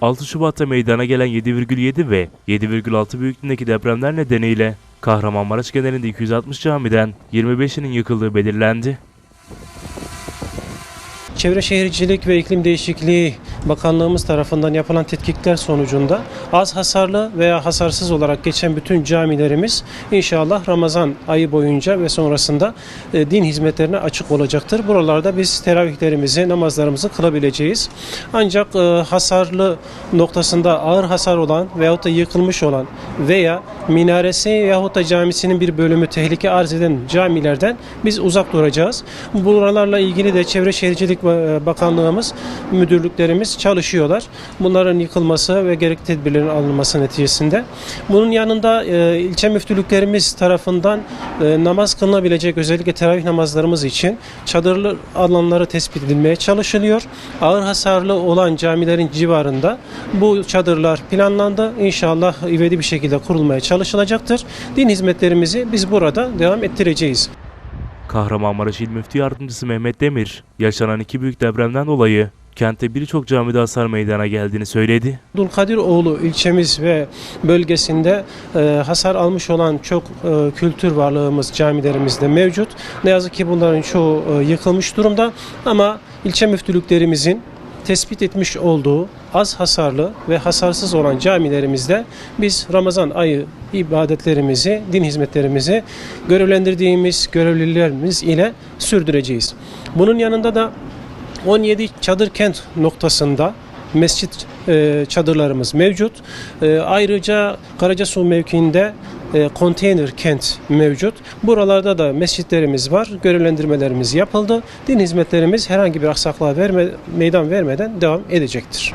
6 Şubat'ta meydana gelen 7,7 ve 7,6 büyüklüğündeki depremler nedeniyle Kahramanmaraş genelinde 260 camiden 25'inin yıkıldığı belirlendi. Çevre Şehircilik ve İklim Değişikliği Bakanlığımız tarafından yapılan tetkikler sonucunda az hasarlı veya hasarsız olarak geçen bütün camilerimiz inşallah Ramazan ayı boyunca ve sonrasında e, din hizmetlerine açık olacaktır. Buralarda biz teravihlerimizi, namazlarımızı kılabileceğiz. Ancak e, hasarlı noktasında ağır hasar olan veyahut da yıkılmış olan veya minaresi yahut da camisinin bir bölümü tehlike arz eden camilerden biz uzak duracağız. Buralarla ilgili de Çevre Şehircilik e, Bakanlığımız, müdürlüklerimiz çalışıyorlar. Bunların yıkılması ve gerekli tedbirlerin alınması neticesinde. Bunun yanında e, ilçe müftülüklerimiz tarafından e, namaz kılınabilecek özellikle teravih namazlarımız için çadırlı alanları tespit edilmeye çalışılıyor. Ağır hasarlı olan camilerin civarında bu çadırlar planlandı. İnşallah ivedi bir şekilde kurulmaya çalışılacaktır. Din hizmetlerimizi biz burada devam ettireceğiz. Kahramanmaraş İl Müftü Yardımcısı Mehmet Demir, yaşanan iki büyük depremden dolayı kentte birçok camide hasar meydana geldiğini söyledi. Dulkadiroğlu ilçemiz ve bölgesinde e, hasar almış olan çok e, kültür varlığımız camilerimizde mevcut. Ne yazık ki bunların çoğu e, yıkılmış durumda ama ilçe müftülüklerimizin tespit etmiş olduğu az hasarlı ve hasarsız olan camilerimizde biz Ramazan ayı ibadetlerimizi, din hizmetlerimizi görevlendirdiğimiz görevlilerimiz ile sürdüreceğiz. Bunun yanında da 17 çadır kent noktasında mescit e, çadırlarımız mevcut. E, ayrıca Karacasu mevkiinde e, konteyner kent mevcut. Buralarda da mescitlerimiz var. Görevlendirmelerimiz yapıldı. Din hizmetlerimiz herhangi bir aksaklığa verme, meydan vermeden devam edecektir.